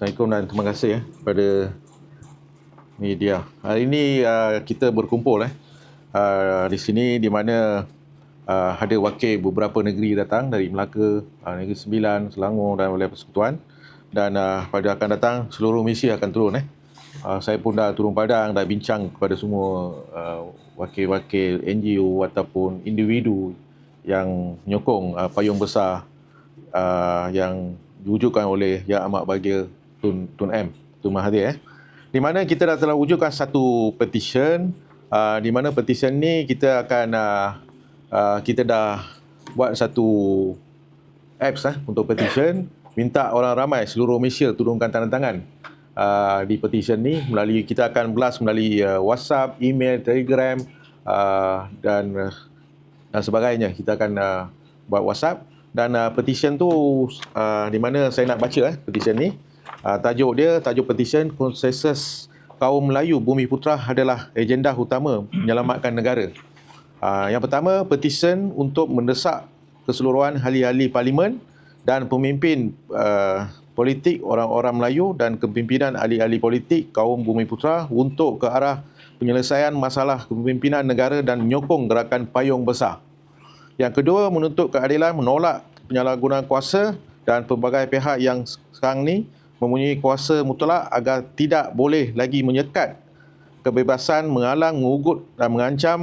Assalamualaikum dan terima kasih ya kepada media. Hari ini uh, kita berkumpul eh uh, di sini di mana uh, ada wakil beberapa negeri datang dari Melaka, uh, Negeri Sembilan, Selangor dan Wilayah Persekutuan dan uh, pada akan datang seluruh misi akan turun eh. Uh, saya pun dah turun padang dah bincang kepada semua uh, wakil-wakil NGO ataupun individu yang menyokong uh, payung besar uh, yang diwujudkan oleh Yang Amat Bahagia Tun, Tun M, Tun Mahathir. Eh. Di mana kita dah telah wujudkan satu petition, uh, di mana petition ni kita akan, uh, uh, kita dah buat satu apps eh, untuk petition, minta orang ramai seluruh Malaysia turunkan tanda tangan uh, di petition ni melalui kita akan blast melalui uh, WhatsApp, email, Telegram uh, dan uh, dan sebagainya. Kita akan uh, buat WhatsApp dan uh, petition tu uh, di mana saya nak baca eh petition ni. Uh, tajuk dia, tajuk petition konsensus kaum Melayu Bumi Putra adalah agenda utama menyelamatkan negara. Uh, yang pertama, petition untuk mendesak keseluruhan ahli-ahli parlimen dan pemimpin uh, politik orang-orang Melayu dan kepimpinan ahli-ahli politik kaum Bumi Putra untuk ke arah penyelesaian masalah kepimpinan negara dan menyokong gerakan payung besar. Yang kedua, menuntut keadilan menolak penyalahgunaan kuasa dan pelbagai pihak yang sekarang ni mempunyai kuasa mutlak agar tidak boleh lagi menyekat kebebasan mengalang, mengugut dan mengancam.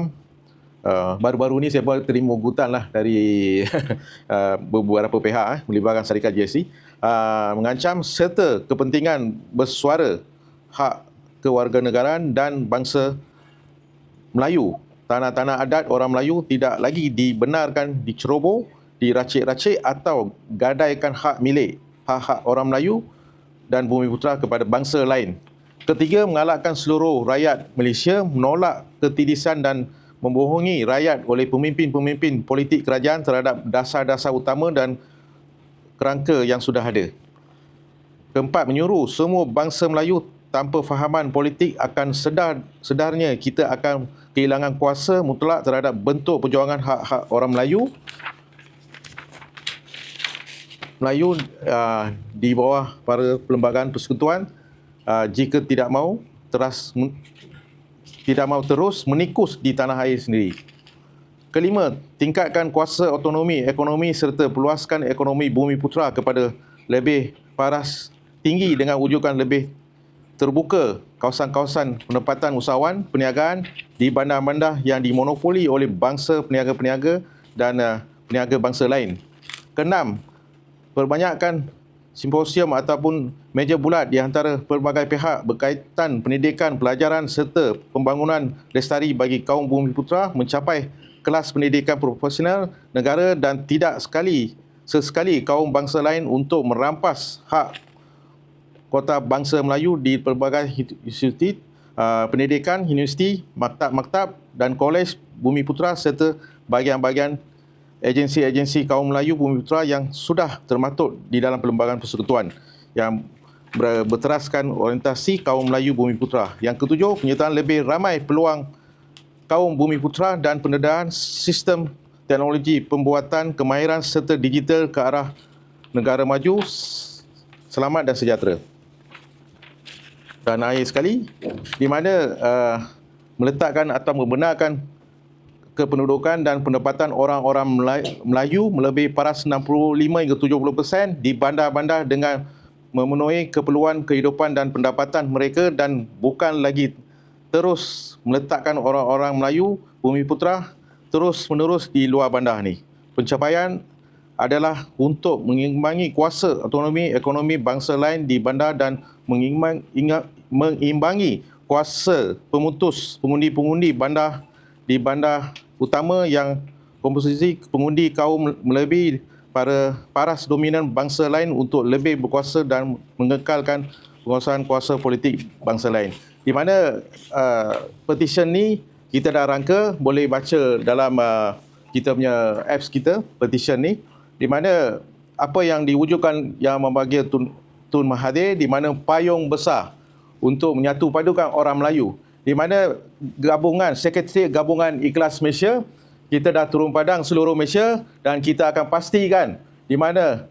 Uh, baru-baru ni saya terima ugutan lah dari uh, beberapa pihak eh, melibatkan syarikat GSC uh, mengancam serta kepentingan bersuara hak kewarganegaraan dan bangsa Melayu. Tanah-tanah adat orang Melayu tidak lagi dibenarkan diceroboh, diracik-racik atau gadaikan hak milik hak-hak orang Melayu dan bumi putra kepada bangsa lain. Ketiga, mengalahkan seluruh rakyat Malaysia menolak ketidisan dan membohongi rakyat oleh pemimpin-pemimpin politik kerajaan terhadap dasar-dasar utama dan kerangka yang sudah ada. Keempat, menyuruh semua bangsa Melayu tanpa fahaman politik akan sedar sedarnya kita akan kehilangan kuasa mutlak terhadap bentuk perjuangan hak-hak orang Melayu Melayu uh, di bawah para perlembagaan persekutuan uh, jika tidak mau teras tidak mau terus menikus di tanah air sendiri. Kelima, tingkatkan kuasa otonomi ekonomi serta peluaskan ekonomi bumi putra kepada lebih paras tinggi dengan wujudan lebih terbuka kawasan-kawasan penempatan usahawan perniagaan di bandar-bandar yang dimonopoli oleh bangsa peniaga-peniaga dan uh, peniaga bangsa lain. Keenam, perbanyakkan simposium ataupun meja bulat di antara pelbagai pihak berkaitan pendidikan, pelajaran serta pembangunan lestari bagi kaum bumi putra mencapai kelas pendidikan profesional negara dan tidak sekali sesekali kaum bangsa lain untuk merampas hak kota bangsa Melayu di pelbagai institusi uh, pendidikan, universiti, maktab-maktab dan kolej bumi putra serta bahagian-bahagian agensi-agensi kaum Melayu Bumi Putra yang sudah termaktub di dalam perlembagaan persekutuan yang berteraskan orientasi kaum Melayu Bumi Putra. Yang ketujuh, penyertaan lebih ramai peluang kaum Bumi Putra dan pendedahan sistem teknologi pembuatan kemahiran serta digital ke arah negara maju selamat dan sejahtera. Dan akhir sekali, di mana uh, meletakkan atau membenarkan kependudukan dan pendapatan orang-orang Melayu melebihi paras 65 hingga 70% di bandar-bandar dengan memenuhi keperluan kehidupan dan pendapatan mereka dan bukan lagi terus meletakkan orang-orang Melayu bumi putra terus menerus di luar bandar ni. Pencapaian adalah untuk mengimbangi kuasa otonomi ekonomi bangsa lain di bandar dan mengimbangi kuasa pemutus pengundi-pengundi bandar di bandar utama yang komposisi pengundi kaum melebihi para paras dominan bangsa lain untuk lebih berkuasa dan mengekalkan penguasaan kuasa politik bangsa lain. Di mana uh, petition ni kita dah rangka boleh baca dalam uh, kita punya apps kita petition ni di mana apa yang diwujudkan yang membagi Tun, Tun Mahathir di mana payung besar untuk menyatu padukan orang Melayu di mana gabungan sekretariat gabungan ikhlas Malaysia kita dah turun padang seluruh Malaysia dan kita akan pastikan di mana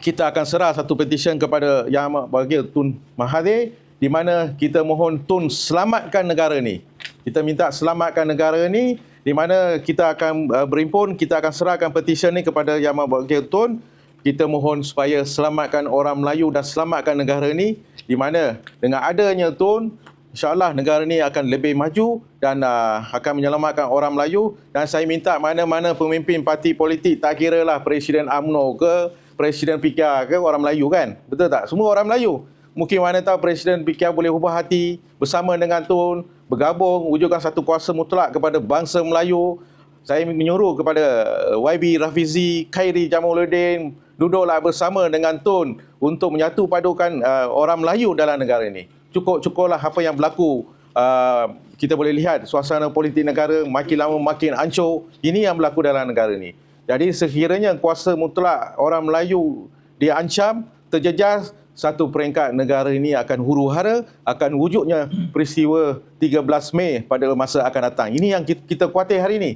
kita akan serah satu petition kepada Yang Bahagia Tun Mahathir di mana kita mohon Tun selamatkan negara ni. Kita minta selamatkan negara ni di mana kita akan uh, berimpun, kita akan serahkan petition ni kepada Yang Bahagia Tun. Kita mohon supaya selamatkan orang Melayu dan selamatkan negara ni di mana dengan adanya Tun InsyaAllah negara ni akan lebih maju dan uh, akan menyelamatkan orang Melayu. Dan saya minta mana-mana pemimpin parti politik tak kira lah Presiden UMNO ke Presiden PKR ke orang Melayu kan? Betul tak? Semua orang Melayu. Mungkin mana tahu Presiden PKR boleh ubah hati bersama dengan Tun bergabung wujudkan satu kuasa mutlak kepada bangsa Melayu. Saya menyuruh kepada YB Rafizi, Khairi Jamaluddin duduklah bersama dengan Tun untuk menyatu padukan uh, orang Melayu dalam negara ini cukup-cukuplah apa yang berlaku. Uh, kita boleh lihat suasana politik negara makin lama makin hancur. Ini yang berlaku dalam negara ini jadi sekiranya kuasa mutlak orang Melayu diancam terjejas satu peringkat negara ini akan huru hara akan wujudnya peristiwa 13 Mei pada masa akan datang. Ini yang kita kuatir hari ini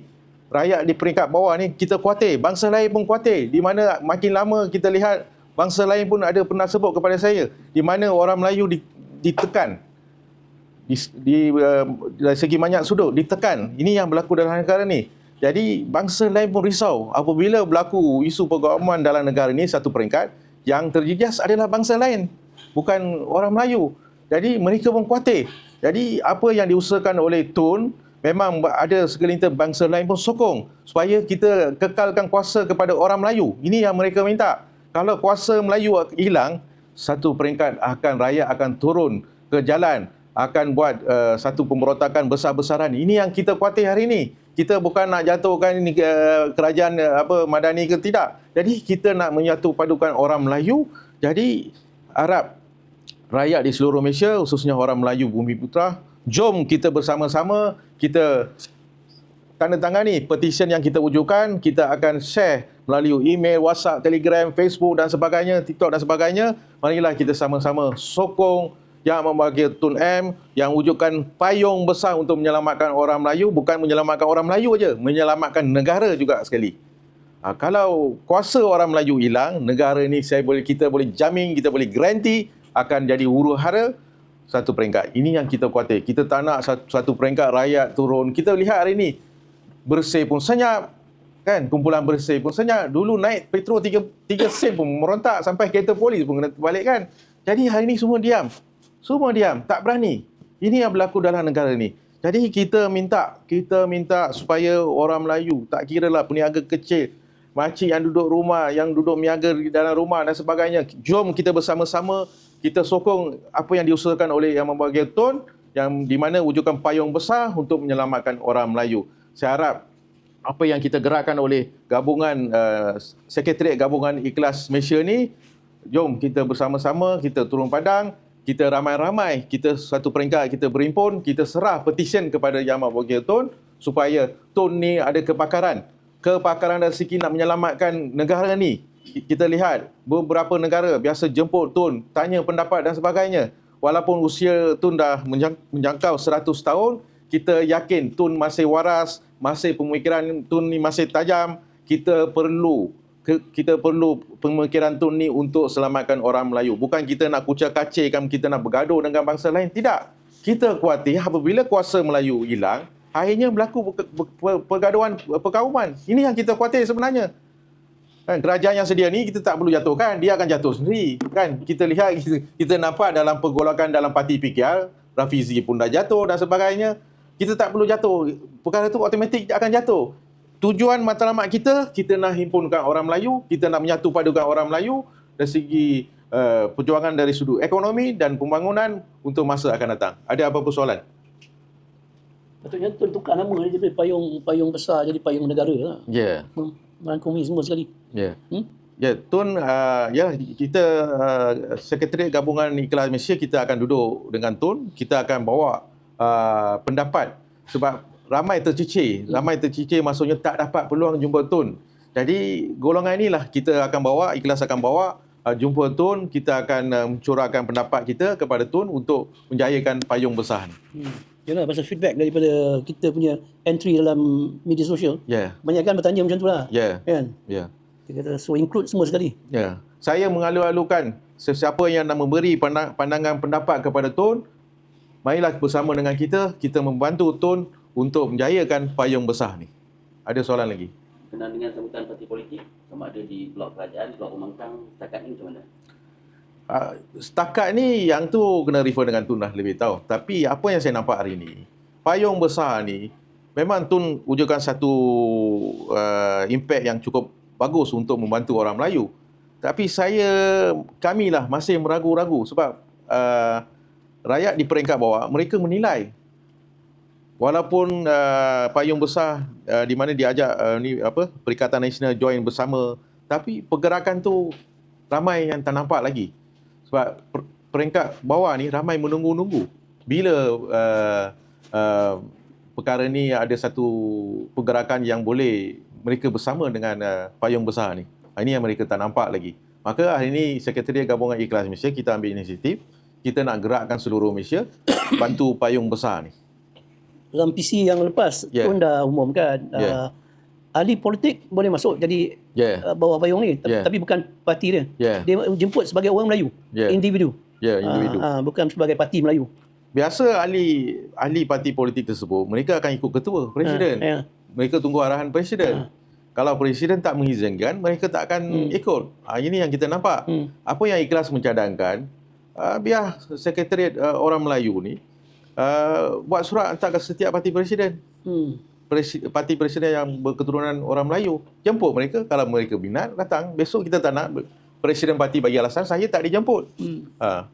rakyat di peringkat bawah ni kita kuatir. Bangsa lain pun kuatir. Di mana makin lama kita lihat bangsa lain pun ada pernah sebut kepada saya di mana orang Melayu di, ditekan. Di, di uh, dari segi banyak sudut ditekan. Ini yang berlaku dalam negara ni. Jadi bangsa lain pun risau. Apabila berlaku isu pergauman dalam negara ini satu peringkat yang terjejas adalah bangsa lain bukan orang Melayu. Jadi mereka pun khawatir. Jadi apa yang diusahakan oleh Tun memang ada segelintir bangsa lain pun sokong supaya kita kekalkan kuasa kepada orang Melayu. Ini yang mereka minta. Kalau kuasa Melayu hilang satu peringkat akan rakyat akan turun ke jalan akan buat uh, satu pemberontakan besar-besaran. Ini yang kita khawatir hari ini. Kita bukan nak jatuhkan ini uh, kerajaan uh, apa madani ke tidak. Jadi kita nak menyatu padukan orang Melayu. Jadi harap rakyat di seluruh Malaysia khususnya orang Melayu Bumi Putra, jom kita bersama-sama kita tanda tangani petition yang kita wujudkan, kita akan share melalui email, WhatsApp, Telegram, Facebook dan sebagainya, TikTok dan sebagainya. Marilah kita sama-sama sokong yang membagi Tun M yang wujudkan payung besar untuk menyelamatkan orang Melayu, bukan menyelamatkan orang Melayu saja, menyelamatkan negara juga sekali. Ha, kalau kuasa orang Melayu hilang, negara ini saya boleh kita boleh jamin, kita boleh garanti akan jadi huru hara satu peringkat. Ini yang kita khawatir. Kita tak nak satu, satu peringkat rakyat turun. Kita lihat hari ini, bersih pun senyap kan? Kumpulan bersih pun senyap. Dulu naik petrol 3 3 sen pun merontak sampai kereta polis pun kena balik kan? Jadi hari ini semua diam. Semua diam. Tak berani. Ini yang berlaku dalam negara ini jadi kita minta kita minta supaya orang Melayu tak kira lah peniaga kecil makcik yang duduk rumah yang duduk miaga di dalam rumah dan sebagainya jom kita bersama-sama kita sokong apa yang diusahakan oleh yang membagi Tun yang di mana wujudkan payung besar untuk menyelamatkan orang Melayu. Saya harap apa yang kita gerakkan oleh gabungan uh, sekretariat gabungan ikhlas Malaysia ni jom kita bersama-sama kita turun padang kita ramai-ramai kita satu peringkat kita berimpun kita serah petition kepada Yang Amat Bogil Tun supaya Tun ni ada kepakaran. Kepakaran dari segi nak menyelamatkan negara ni. Kita lihat beberapa negara biasa jemput Tun tanya pendapat dan sebagainya. Walaupun usia Tun dah menjangkau 100 tahun kita yakin Tun masih waras, masih pemikiran Tun ni masih tajam, kita perlu kita perlu pemikiran Tun ni untuk selamatkan orang Melayu. Bukan kita nak kucak kacirkan, kita nak bergaduh dengan bangsa lain. Tidak. Kita khawatir apabila kuasa Melayu hilang, akhirnya berlaku pergaduhan, perkauman. Ini yang kita khawatir sebenarnya. Kan, kerajaan yang sedia ni kita tak perlu jatuhkan, dia akan jatuh sendiri. Kan, kita lihat, kita, kita nampak dalam pergolakan dalam parti PKR, Rafizi pun dah jatuh dan sebagainya kita tak perlu jatuh. Perkara itu automatik akan jatuh. Tujuan matlamat kita, kita nak himpunkan orang Melayu, kita nak menyatu padukan orang Melayu dari segi uh, perjuangan dari sudut ekonomi dan pembangunan untuk masa akan datang. Ada apa persoalan? Patutnya tu tukar nama dia jadi payung payung besar jadi payung negara lah. Ya. Yeah. Merangkumi semua sekali. Ya. Yeah. Hmm? Ya, Tun, uh, ya kita uh, Sekretariat Gabungan Ikhlas Malaysia kita akan duduk dengan Tun, kita akan bawa uh, pendapat sebab ramai tercicir ramai tercicir maksudnya tak dapat peluang jumpa Tun jadi golongan inilah kita akan bawa ikhlas akan bawa uh, jumpa Tun kita akan uh, mencurahkan pendapat kita kepada Tun untuk menjayakan payung besar hmm. Yalah, pasal feedback daripada kita punya entry dalam media sosial. Yeah. Banyak kan bertanya macam tu lah. Ya. Yeah. Kan? Ya. Yeah. Kita kata, so include semua sekali. Ya. Yeah. saya mengalu-alukan sesiapa yang nak memberi pandang- pandangan pendapat kepada Tun, marilah bersama dengan kita, kita membantu Tun untuk menjayakan payung besar ni. Ada soalan lagi? Kenal dengan sambutan parti politik sama ada di blok kerajaan, blok pembangkang, setakat ni macam mana? Uh, setakat ni yang tu kena refer dengan Tun lah lebih tahu. Tapi apa yang saya nampak hari ni, payung besar ni memang Tun wujudkan satu uh, impact yang cukup bagus untuk membantu orang Melayu. Tapi saya, kami lah masih meragu-ragu sebab uh, rakyat di peringkat bawah, mereka menilai. Walaupun uh, payung besar uh, di mana diajak uh, ni apa Perikatan Nasional join bersama tapi pergerakan tu ramai yang tak nampak lagi. Sebab per- peringkat bawah ni ramai menunggu-nunggu. Bila uh, uh, perkara ni ada satu pergerakan yang boleh mereka bersama dengan uh, payung besar ni. Ini yang mereka tak nampak lagi. Maka hari ini Sekretariat Gabungan Ikhlas Malaysia kita ambil inisiatif kita nak gerakkan seluruh Malaysia bantu payung besar ni Dalam PC yang lepas Yeah. pun dah umumkan Yeah. uh, ahli politik boleh masuk jadi ya uh, bawah payung ni tapi, Yeah. tapi bukan parti dia. ya Dia jemput sebagai orang Melayu, ya individu. ya individu Ah, ah, bukan sebagai parti Melayu. biasa ahli ahli parti politik tersebut mereka akan ikut ketua presiden Ah, ya. mereka tunggu arahan presiden kalau presiden tak mengizinkan mereka tak akan Hmm. ikut ha, ini yang kita nampak Hmm. apa yang ikhlas mencadangkan uh, biar sekretariat uh, orang Melayu ni uh, buat surat hantar ke setiap parti presiden Hmm. Presi, parti presiden yang berketurunan orang Melayu jemput mereka kalau mereka minat datang besok kita tak nak presiden parti bagi alasan saya tak dijemput Hmm. ha.